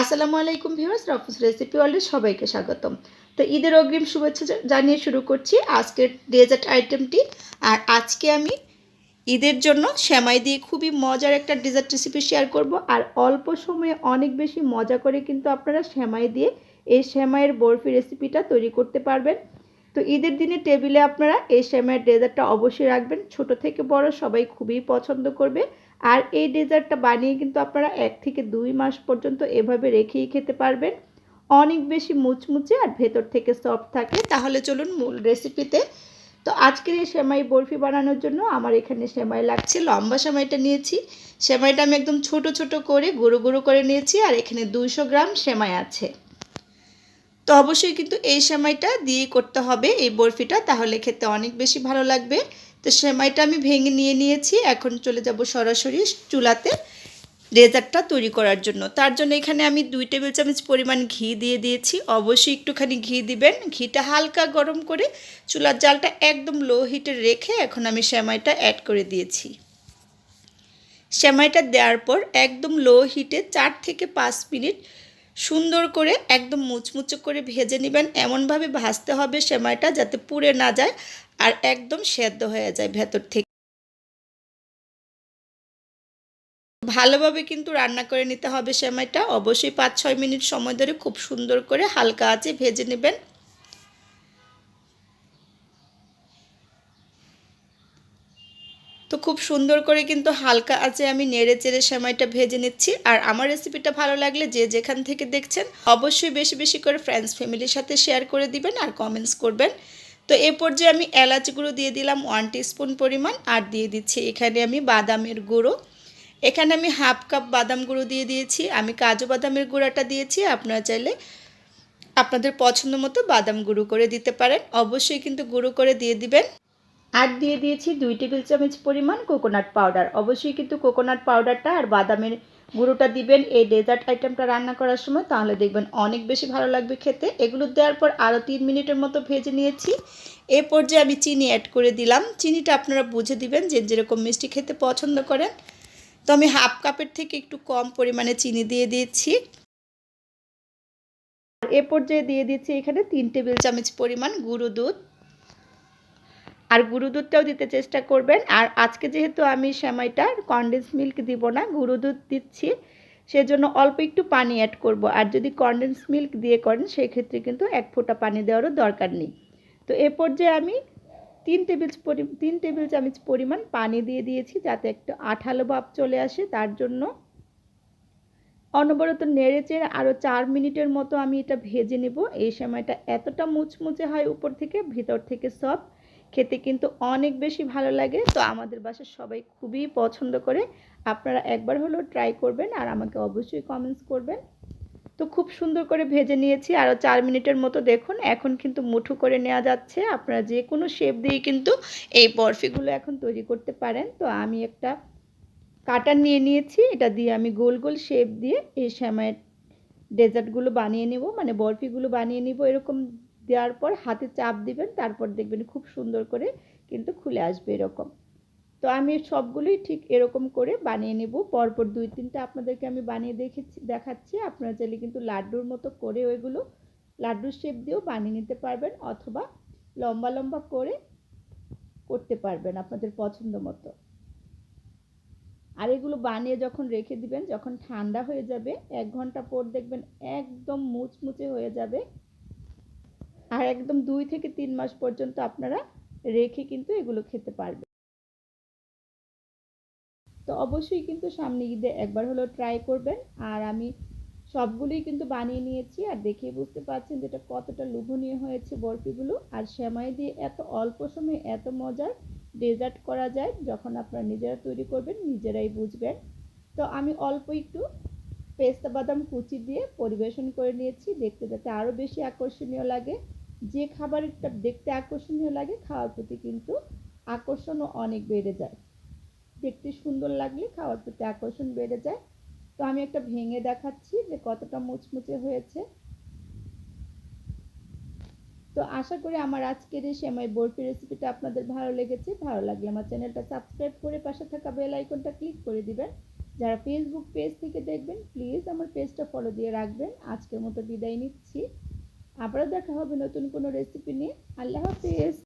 আসসালামু আলাইকুম viewers, রফুস recipe ওয়ার্ল্ডে সবাইকে স্বাগতম। তো ঈদের অগ্রিম শুভেচ্ছা জানিয়ে শুরু করছি আজকের ডেজার্ট আইটেমটি আর আজকে আমি ঈদের জন্য সেমাই দিয়ে খুবই মজার একটা ডেজার্ট রেসিপি শেয়ার করব। আর অল্প সময়ে অনেক বেশি মজা করে কিন্তু আপনারা সেমাই দিয়ে এই সেমাইয়ের বরফি রেসিপিটা তৈরি করতে পারবেন। তো ঈদের দিনে টেবিলে আপনারা এই সেমাইয়ের ডেজার্টটা অবশ্যই রাখবেন। ছোট থেকে বড় সবাই খুবই পছন্দ করবে। আর এই ডেজার্টটা বানিয়ে কিন্তু আপনারা এক থেকে দুই মাস পর্যন্ত এভাবে রেখেই খেতে পারবেন। অনেক বেশি মুচমুচে আর ভেতর থেকে সফট থাকে। তাহলে চলুন মূল রেসিপিতে তো আজকের এই সেমাই বরফি বানানোর জন্য আমার এখানে সেমাই লাগছে। লম্বা সেমাইটা নিয়েছি। সেমাইটা আমি একদম ছোট ছোট করে গুঁড়ো গুঁড়ো করে নিয়েছি আর এখানে দুইশো গ্রাম সেমাই আছে। তো অবশ্যই কিন্তু এই সেমাইটা দিয়ে করতে হবে এই বরফিটা। তাহলে খেতে অনেক বেশি ভালো লাগবে। তো সেমাইটা আমি ভেঙে নিয়ে নিয়েছি, এখন চলে যাব সরাসরি চুলাতে ডেজার্টটা তৈরি করার জন্য। তার জন্য এখানে আমি দুই টেবিল চামচ পরিমাণ ঘি দিয়ে দিয়েছি। অবশ্যই একটুখানি ঘি দিবেন। ঘিটা হালকা গরম করে চুলার জালটা একদম লো হিটে রেখে এখন আমি সেমাইটা অ্যাড করে দিয়েছি। সেমাইটা দেওয়ার পর একদম লো হিটে চার থেকে পাঁচ মিনিট সুন্দর করে একদম মুচমুচে করে ভেজে নেবেন। এমনভাবে ভাজতে হবে সেমাইটা যাতে পুড়ে না যায় আর একদম সেদ্ধ হয়ে যায় ভেতর থেকে। ভালোভাবে কিন্তু রান্না করে নিতে হবে সেমাইটা। অবশ্যই পাঁচ ছয় মিনিট সময় ধরে খুব সুন্দর করে হালকা আছে ভেজে নেবেন। তো খুব সুন্দর করে কিন্তু হালকা আঁচে আমি নেড়ে চেড়ে সেমাইটা ভেজে নিচ্ছি। আর আমার রেসিপিটা ভালো লাগলে যে যেখান থেকে দেখছেন, অবশ্যই বেশি বেশি করে ফ্রেন্ডস ফ্যামিলির সাথে শেয়ার করে দিবেন আর কমেন্টস করবেন। তো এ পর্যায়ে আমি এলাচ গুঁড়ো দিয়ে দিলাম ওয়ান স্পুন পরিমাণ আর দিয়ে দিচ্ছি এখানে আমি বাদামের গুঁড়ো। এখানে আমি হাফ কাপ বাদাম গুঁড়ো দিয়ে দিয়েছি, আমি কাজু বাদামের গুঁড়াটা দিয়েছি, আপনারা চাইলে আপনাদের পছন্দ মতো বাদাম গুঁড়ো করে দিতে পারেন। অবশ্যই কিন্তু গুঁড়ো করে দিয়ে দিবেন। আর দিয়ে দিয়েছি দুই টেবিল চামচ পরিমাণ কোকোনাট পাউডার। অবশ্যই কিন্তু কোকোনাট পাউডারটা আর বাদামের গুঁড়োটা দিবেন এই ডেজার্ট আইটেমটা রান্না করার সময়, তাহলে দেখবেন অনেক বেশি ভালো লাগবে খেতে। এগুলো দেওয়ার পর আরও তিন মিনিটের মতো ভেজে নিয়েছি। এ পর্যায়ে আমি চিনি অ্যাড করে দিলাম। চিনিটা আপনারা বুঝে দিবেন যে যেরকম মিষ্টি খেতে পছন্দ করেন। তো আমি হাফ কাপের থেকে একটু কম পরিমাণে চিনি দিয়ে দিয়েছি। এ পর্যায়ে দিয়ে দিচ্ছি এখানে তিন টেবিল চামচ পরিমাণ গুঁড়ো দুধ। আর গুঁড়ো দুধটাও দিতে চেষ্টা করবেন। আর আজকে যেহেতু আমি সেমাইটা কনডেন্স মিল্ক দিব না গুঁড়ো দুধ দিচ্ছি, সেজন্য অল্প একটু পানি অ্যাড করব। আর যদি কনডেন্স মিল্ক দিয়ে করেন, সেক্ষেত্রে কিন্তু এক ফোঁটা পানি দেওয়ারও দরকার নেই। তো এ পর্যায়ে আমি তিন টেবিল তিন টেবিল চামচ পরিমাণ পানি দিয়ে দিয়েছি, যাতে একটু আঠালো ভাব চলে আসে। তার জন্য অনবরত নেড়ে চেড়ে আরও চার মিনিটের মতো আমি এটা ভেজে নেব। এই সময়টা এতটা মুচমুচে হয় উপর থেকে, ভিতর থেকে সব খেতে কিন্তু অনেক বেশি ভালো লাগে। তো আমাদের বাসার সবাই খুবই পছন্দ করে। আপনারা একবার হলেও ট্রাই করবেন আর আমাকে অবশ্যই কমেন্টস করবেন। তো খুব সুন্দর করে ভেজে নিয়েছি। আরও চার মিনিটের মতো দেখুন, এখন কিন্তু মুঠো করে নেওয়া যাচ্ছে। আপনারা যে কোনো শেপ দিয়ে কিন্তু এই বরফিগুলো এখন তৈরি করতে পারেন। তো আমি একটা কাটার নিয়ে নিয়েছি। এটা দিয়ে আমি গোল গোল শেপ দিয়ে এই শ্যামাইয়ের ডেজার্টগুলো বানিয়ে নেব। মানে বরফিগুলো বানিয়ে নিব এরকম দেওয়ার পর হাতে চাপ দিবেন, তারপর দেখবেন খুব সুন্দর করে কিন্তু খুলে আসবে এরকম। তো আমি সবগুলোই ঠিক এরকম করে বানিয়ে নেব। পরপর দুই তিনটা আপনাদেরকে আমি বানিয়ে দেখেছি, দেখাচ্ছি। আপনারা চাইলে কিন্তু লাড্ডুর মতো করে ওইগুলো লাড্ডুর শেপ দিয়েও বানিয়ে নিতে পারবেন অথবা লম্বা লম্বা করে করতে পারবেন আপনাদের পছন্দ মতো। আর এগুলো বানিয়ে যখন রেখে দিবেন, যখন ঠান্ডা হয়ে যাবে, এক ঘণ্টা পর দেখবেন একদম মুচমুচে হয়ে যাবে। আর একদম দুই থেকে তিন মাস পর্যন্ত আপনারা রেখে কিন্তু এগুলো খেতে পারবেন। তো অবশ্যই কিন্তু সামনে ঈদে একবার হলেও ট্রাই করবেন। আর আমি সবগুলোই কিন্তু বানিয়ে নিয়েছি আর দেখে বুঝতে পারছেন যেটা কতটা লোভনীয় হয়েছে বরফিগুলো। আর সেমাই দিয়ে এত অল্প সময়ে এত মজার ডেজার্ট করা যায়, যখন আপনারা নিজেরা তৈরি করবেন, নিজেরাই বুঝবেন। তো আমি অল্প একটু পেস্তা বাদাম কুচি দিয়ে পরিবেশন করে নিয়েছি। দেখতে যাতে আরও বেশি আকর্ষণীয় লাগে। যে খাবারটা দেখতে আকর্ষণীয় লাগে, খাওয়ার প্রতি কিন্তু আকর্ষণও অনেক বেড়ে যায়। দেখতে সুন্দর লাগলে খাওয়ার প্রতি আকর্ষণ বেড়ে যায়। তো আমি একটা ভেঙে দেখাচ্ছি যে কতটা মুচমুচে হয়েছে। তো আশা করি আমার আজকের এই সেমাই বরফি রেসিপিটা আপনাদের ভালো লেগেছে। ভালো লাগলে আমার চ্যানেলটা সাবস্ক্রাইব করে পাশে থাকা বেল আইকনটা ক্লিক করে দিবেন। যারা ফেসবুক পেজ থেকে দেখবেন প্লিজ আমার পেজটা ফলো দিয়ে রাখবেন। আজকের মতো বিদায় নিচ্ছি। আবারও দেখা হবে নতুন কোনো রেসিপি নিয়ে। আল্লাহ হাফিজ।